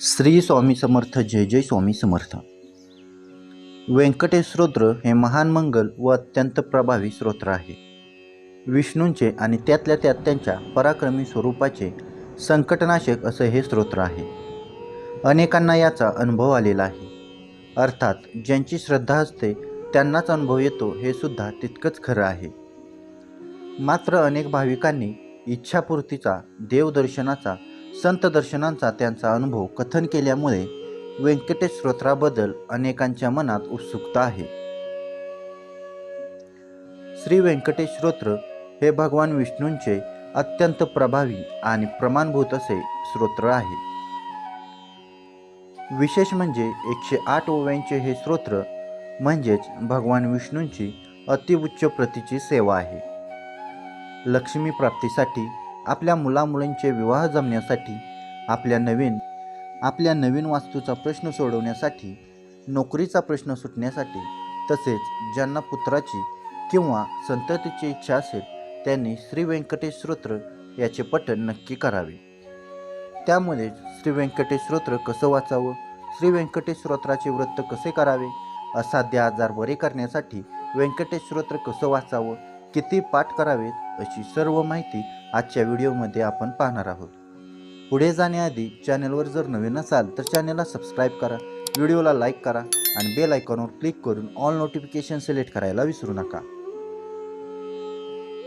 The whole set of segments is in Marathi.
श्री स्वामी समर्थ जय जय स्वामी समर्थ. व्यंकटेश स्तोत्र हे महान मंगल व अत्यंत प्रभावी स्तोत्र आहे. विष्णूंचे आणि त्यातल्या त्यात त्यांच्या पराक्रमी स्वरूपाचे संकटनाशक असं हे स्तोत्र आहे. अनेकांना याचा अनुभव आलेला आहे. अर्थात ज्यांची श्रद्धा असते त्यांनाच अनुभव येतो हे सुद्धा तितकंच खरं आहे. मात्र अनेक भाविकांनी इच्छापूर्तीचा देवदर्शनाचा संत दर्शनांचा त्यांचा अनुभव कथन केल्यामुळे व्यंकटेश स्तोत्राबद्दल अनेकांच्या मनात उत्सुकता आहे. श्री व्यंकटेश स्तोत्र हे भगवान विष्णूंचे अत्यंत प्रभावी आणि प्रमाणभूत असे स्तोत्र आहे. विशेष म्हणजे एकशे आठ ओव्यांचे हे स्तोत्र म्हणजेच भगवान विष्णूंची अतिउच्च प्रतीची सेवा आहे. लक्ष्मी प्राप्तीसाठी आपल्या मुलामुलींचे विवाह जमण्यासाठी आपल्या नवीन आपल्या नवीन वास्तूचा प्रश्न सोडवण्यासाठी नोकरीचा प्रश्न सुटण्यासाठी तसेच ज्यांना पुत्राची किंवा संततीची इच्छा असेल त्यांनी श्री व्यंकटेश स्तोत्र याचे पठण नक्की करावे. त्यामुळे श्री व्यंकटेश स्तोत्र कसं वाचावं श्री व्यंकटेश स्तोत्राचे व्रत कसे करावे असाध्य आजार बरे करण्यासाठी व्यंकटेश स्तोत्र कसं वाचावं किती पाठ करावेत अशी सर्व माहिती आजच्या व्हिडिओमध्ये आपण पाहणार आहोत. पुढे जाण्याआधी चॅनलवर जर नवीन असाल तर चॅनलला सबस्क्राईब करा व्हिडिओला लाईक करा आणि बेल आयकॉनवर क्लिक करून ऑल नोटिफिकेशन सिलेक्ट करायला विसरू नका.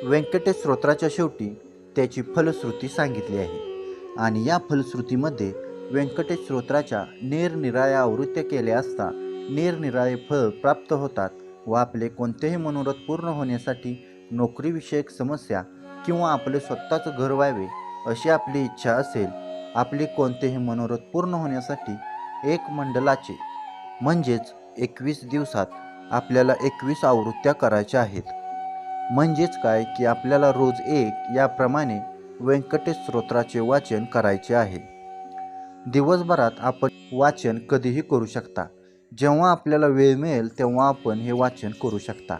व्यंकटेश स्तोत्राच्या शेवटी त्याची फलश्रुती सांगितली आहे आणि या फलश्रुतीमध्ये व्यंकटेश स्तोत्राच्या निरनिराळ्या आवृत्त्या केल्या असता निरनिराळे फळ प्राप्त होतात व आपले कोणतेही मनोरथ पूर्ण होण्यासाठी नोकरीविषयक समस्या किंवा आपले स्वतःचं घर व्हावे अशी आपली इच्छा असेल आपली कोणतेही मनोरथ पूर्ण होण्यासाठी एक मंडलाचे म्हणजेच एकवीस दिवसात आपल्याला एकवीस आवृत्त्या करायच्या आहेत. म्हणजेच काय की आपल्याला रोज एक याप्रमाणे व्यंकटेश स्तोत्राचे वाचन करायचे आहे. दिवसभरात आपण वाचन कधीही करू शकता. जेव्हा आपल्याला वेळ मिळेल तेव्हा आपण हे वाचन करू शकता.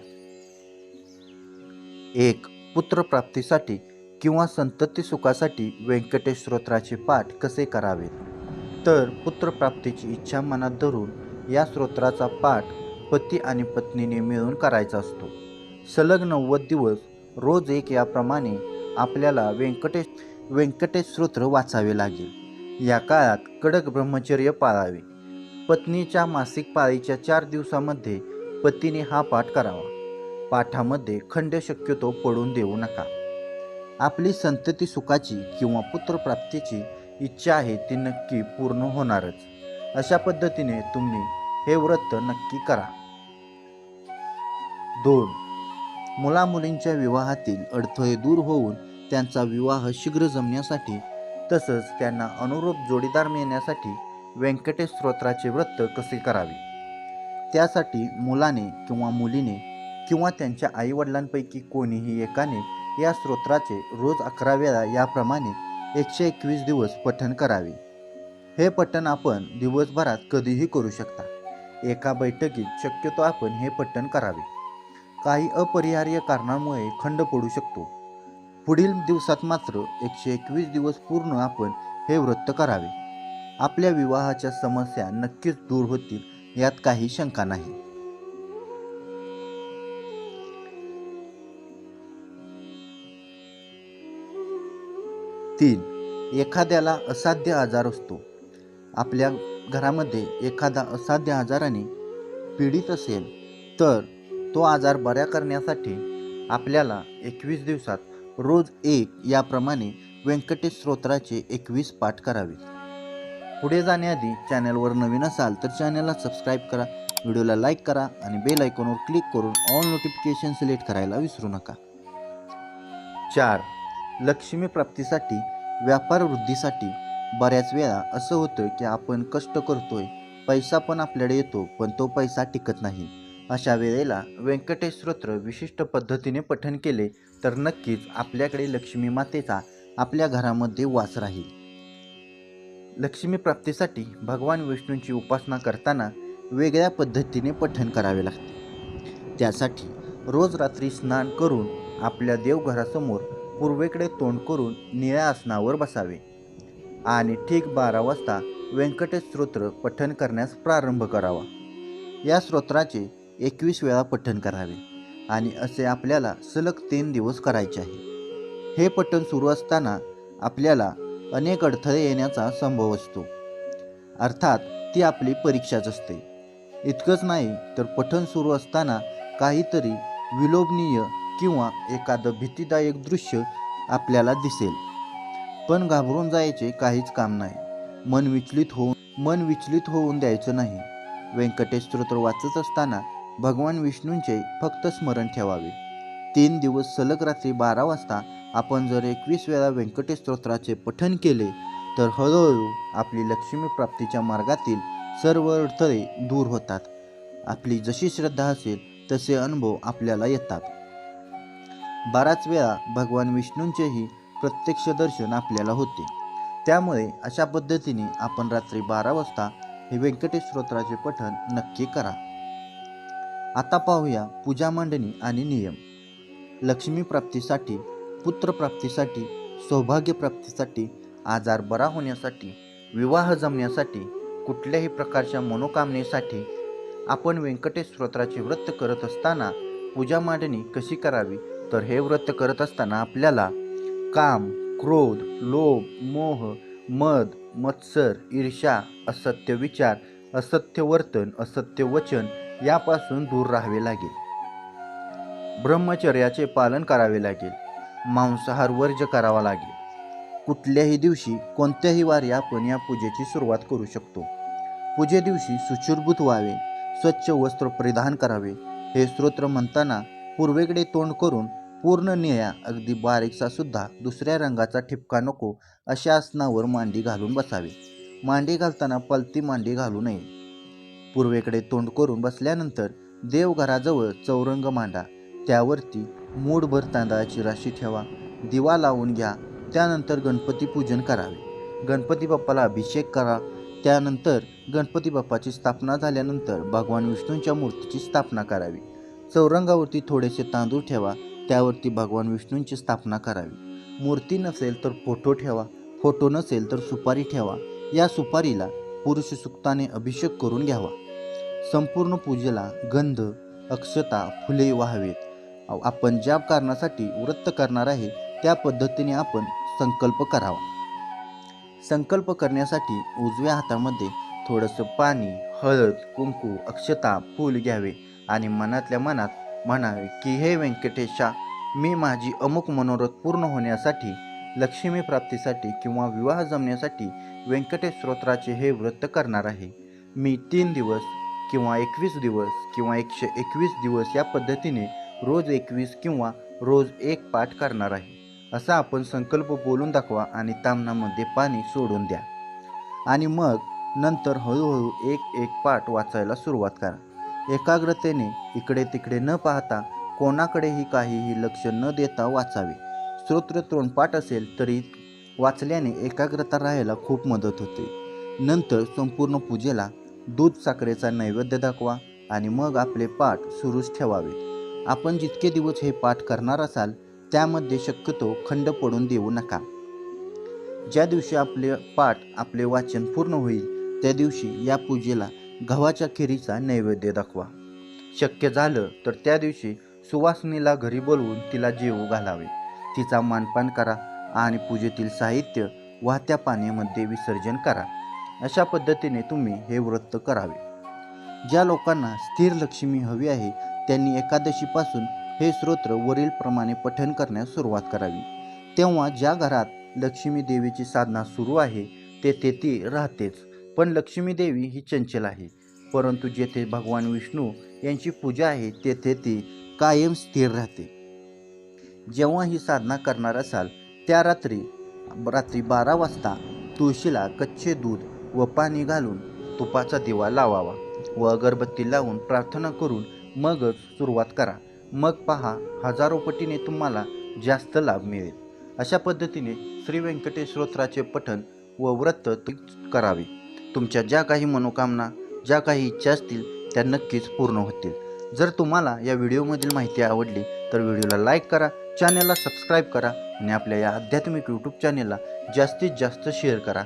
एक पुत्रप्राप्तीसाठी किंवा संतती सुखासाठी व्यंकटेश स्तोत्राचे पाठ कसे करावेत? तर पुत्रप्राप्तीची इच्छा मनात धरून या स्तोत्राचा पाठ पती आणि पत्नीने मिळून करायचा असतो. सलग नव्वद दिवस रोज एक याप्रमाणे आपल्याला व्यंकटेश व्यंकटेश स्तोत्र वाचावे लागेल. या काळात कडक ब्रह्मचर्य पाळावे. पत्नीच्या मासिक पाळीच्या चार दिवसामध्ये पतीने हा पाठ करावा. पाठामध्ये खंड शक्यतो पडून देऊ नका. आपली संतती सुखाची किंवा पुत्रप्राप्तीची इच्छा आहे ती नक्की पूर्ण होणारच. अशा पद्धतीने तुम्ही हे व्रत नक्की करा. दोन. मुलामुलींच्या विवाहातील अडथळे दूर होऊन त्यांचा विवाह शीघ्र जमण्यासाठी तसंच त्यांना अनुरूप जोडीदार मिळण्यासाठी व्यंकटेश स्तोत्राचे व्रत कसे करावे? त्यासाठी मुलाने किंवा मुलीने किंवा त्यांच्या आईवडिलांपैकी कोणीही एकाने या स्तोत्राचे रोज अकरा वेळा याप्रमाणे एकशे एकवीस दिवस पठण करावे. हे पठण आपण दिवसभरात कधीही करू शकता. एका बैठकीत शक्यतो आपण हे पठण करावे. काही अपरिहार्य कारणामुळे खंड पडू शकतो. पुढील दिवसात मात्र एकशे एकवीस दिवस पूर्ण आपण हे व्रत करावे. आपल्या विवाहाच्या समस्या नक्कीच दूर होतील यात काही शंका नाही. तीन. एखाद्याला असाध्य आजार असतो. आपल्या घरामध्ये एखादा असाध्य आजाराने पीडित असेल तर तो आजार बऱ्या करण्यासाठी आपल्याला एकवीस दिवसात रोज एक याप्रमाणे व्यंकटेश स्तोत्राचे एकवीस पाठ करावे पुढे जाण्याआधी चॅनलवर नवीन असाल तर चॅनलला सबस्क्राईब करा व्हिडिओला लाईक करा आणि बेल आयकॉनवर क्लिक करून ऑल नोटिफिकेशन सिलेक्ट करायला विसरू नका. चार. लक्ष्मी प्राप्तीसाठी व्यापार वृद्धीसाठी बऱ्याच वेळा असं होतं की आपण कष्ट करतोय पैसा पण आपल्याकडे येतो पण तो पैसा टिकत नाही. अशा वेळेला व्यंकटेश स्तोत्र विशिष्ट पद्धतीने पठण केले तर नक्कीच आपल्याकडे लक्ष्मी मातेचा आपल्या घरामध्ये वास राहील. लक्ष्मी प्राप्तीसाठी भगवान विष्णूंची उपासना करताना वेगळ्या पद्धतीने पठण करावे लागते. त्यासाठी रोज रात्री स्नान करून आपल्या देवघरासमोर पूर्वेकडे तोंड करून निळ्या आसनावर बसावे. आणि ठीक बारा वाजता व्यंकटेश स्तोत्र पठण करण्यास प्रारंभ करावा. या स्तोत्राचे एकवीस वेळा पठण करावे आणि असे आपल्याला सलग तीन दिवस करायचे आहे. हे पठण सुरू असताना आपल्याला अनेक अडथळे येण्याचा संभव असतो. अर्थात ती आपली परीक्षाच असते. इतकंच नाही तर पठण सुरू असताना काहीतरी विलोभनीय किंवा एखादं भीतीदायक दृश्य आपल्याला दिसेल. पण घाबरून जायचे काहीच काम नाही. मन विचलित होऊन मन विचलित होऊन द्यायचं नाही. व्यंकटेश स्तोत्र वाचत असताना भगवान विष्णूंचे फक्त स्मरण ठेवावे. तीन दिवस सलग रात्री बारा वाजता आपण जर एकवीस वेळा व्यंकटेश स्तोत्राचे पठण केले तर हळूहळू आपली लक्ष्मी प्राप्तीच्या मार्गातील सर्व अडथळे दूर होतात. आपली जशी श्रद्धा असेल तसे अनुभव आपल्याला येतात. बराच वेळा भगवान विष्णूंचेही प्रत्यक्ष दर्शन आपल्याला होते. त्यामुळे अशा पद्धतीने आपण रात्री बारा वाजता हे व्यंकटेश स्तोत्राचे पठण नक्की करा. आता पाहूया पूजा मांडणी आणि नियम. लक्ष्मीप्राप्तीसाठी पुत्रप्राप्तीसाठी पुत्र प्राप्तीसाठी आजार बरा होण्यासाठी विवाह जमण्यासाठी कुठल्याही प्रकारच्या मनोकामनेसाठी आपण व्यंकटेश स्तोत्राचे व्रत करत असताना पूजा मांडणी कशी करावी तर हे व्रत करत असताना आपल्याला काम क्रोध लोभ मोह मद मत्सर ईर्ष्या असत्य विचार असत्य वर्तन असत्य वचन यापासून दूर राहावे लागेल. ब्रह्मचर्याचे पालन करावे लागेल. मांसाहार वर्ज करावा लागेल. कुठल्याही दिवशी कोणत्याही वारी आपण या पूजेची सुरुवात करू शकतो. पूजे दिवशी सुशुरभूत व्हावे स्वच्छ वस्त्र परिधान करावे. हे स्तोत्र म्हणताना पूर्वेकडे तोंड करून पूर्ण निळ्या अगदी बारीकसा सुद्धा दुसऱ्या रंगाचा ठिपका नको अशा आसनावर मांडी घालून बसावे. मांडी घालताना पलती मांडी घालू नये. पूर्वेकडे तोंड करून बसल्यानंतर देवघराजवळ चौरंग मांडा. त्यावरती मूठभर तांदळाची राशी ठेवा. दिवा लावून घ्या. त्यानंतर गणपती पूजन करावे. गणपती बाप्पाला अभिषेक करा. त्यानंतर गणपती बाप्पाची स्थापना झाल्यानंतर भगवान विष्णूंच्या मूर्तीची स्थापना करावी. चौरंगावरती थोडेसे तांदूळ ठेवा. त्यावरती भगवान विष्णूंची स्थापना करावी. मूर्ती नसेल तर फोटो ठेवा फोटो नसेल तर सुपारी ठेवा. या सुपारीला पुरुष सुक्ताने अभिषेक करून घ्यावा. संपूर्ण पूजेला गंध अक्षता फुले व्हावेत. आपण ज्या कारणासाठी व्रत करणार आहे त्या पद्धतीने आपण संकल्प करावा. संकल्प करण्यासाठी उजव्या हातामध्ये थोडंसं पाणी हळद कुंकू अक्षता फूल घ्यावे आणि मनातल्या मनात म्हणावे की हे व्यंकटेशा मी माझी अमुक मनोरथ पूर्ण होण्यासाठी लक्ष्मी प्राप्तीसाठी किंवा विवाह जमण्यासाठी व्यंकटेश स्तोत्राचे हे व्रत करणार आहे. मी तीन दिवस किंवा एकवीस दिवस किंवा एकशे एकवीस दिवस या पद्धतीने रोज एकवीस किंवा रोज एक पाठ करणार आहे. असा आपण संकल्प बोलून दाखवा आणि तामणामध्ये पाणी सोडून द्या. आणि मग नंतर हळूहळू एक एक पाठ वाचायला सुरुवात करा. एकाग्रतेने इकडे तिकडे न पाहता कोणाकडेही काहीही लक्ष न देता वाचावे. स्तोत्र तोंडपाठ असेल तरी वाचल्याने एकाग्रता राहायला खूप मदत होते. नंतर संपूर्ण पूजेला दूध साखरेचा नैवेद्य दाखवा आणि मग आपले पाठ सुरूच ठेवावे. आपण जितके दिवस हे पाठ करणार असाल त्यामध्ये शक्यतो खंड पडून देऊ नका. ज्या दिवशी आपले पाठ आपले वाचन पूर्ण होईल त्या दिवशी या पूजेला गव्हाच्या खिरीचा नैवेद्य दाखवा. शक्य झालं तर त्या दिवशी सुवासिनीला घरी बोलवून तिला जेवू घालावे. तिचा मानपान करा आणि पूजेतील साहित्य वाहत्या पाण्यामध्ये विसर्जन करा. अशा पद्धतीने तुम्ही हे व्रत करावे. ज्या लोकांना स्थिर लक्ष्मी हवी आहे त्यांनी एकादशीपासून हे स्तोत्र वरीलप्रमाणे पठण करण्यास सुरुवात करावी. तेव्हा ज्या घरात लक्ष्मी देवीची साधना सुरू आहे तेथे ती राहतेच. पण लक्ष्मी देवी ही चंचल आहे. परंतु जेथे भगवान विष्णू यांची पूजा आहे तेथे ती कायम स्थिर राहते. जेव्हा ही साधना करणार असाल त्या रात्री रात्री बारा वाजता तुळशीला कच्चे दूध व पाणी घालून तुपाचा दिवा लावावा व अगरबत्ती लावून प्रार्थना करून मगच सुरुवात करा. मग पहा हजारो पटीने तुम्हाला जास्त लाभ मिळेल. अशा पद्धतीने श्री व्यंकटेश स्तोत्राचे पठण व व्रत करावे. तुमच्या ज्या काही मनोकामना ज्या काही इच्छा असतील त्या नक्कीच पूर्ण होतील. जर तुम्हाला या व्हिडिओमधील माहिती आवडली तर व्हिडिओला लाईक करा चॅनलला सबस्क्राईब करा आणि आपल्या या आध्यात्मिक यूट्यूब चॅनेलला जास्तीत जास्त शेअर करा.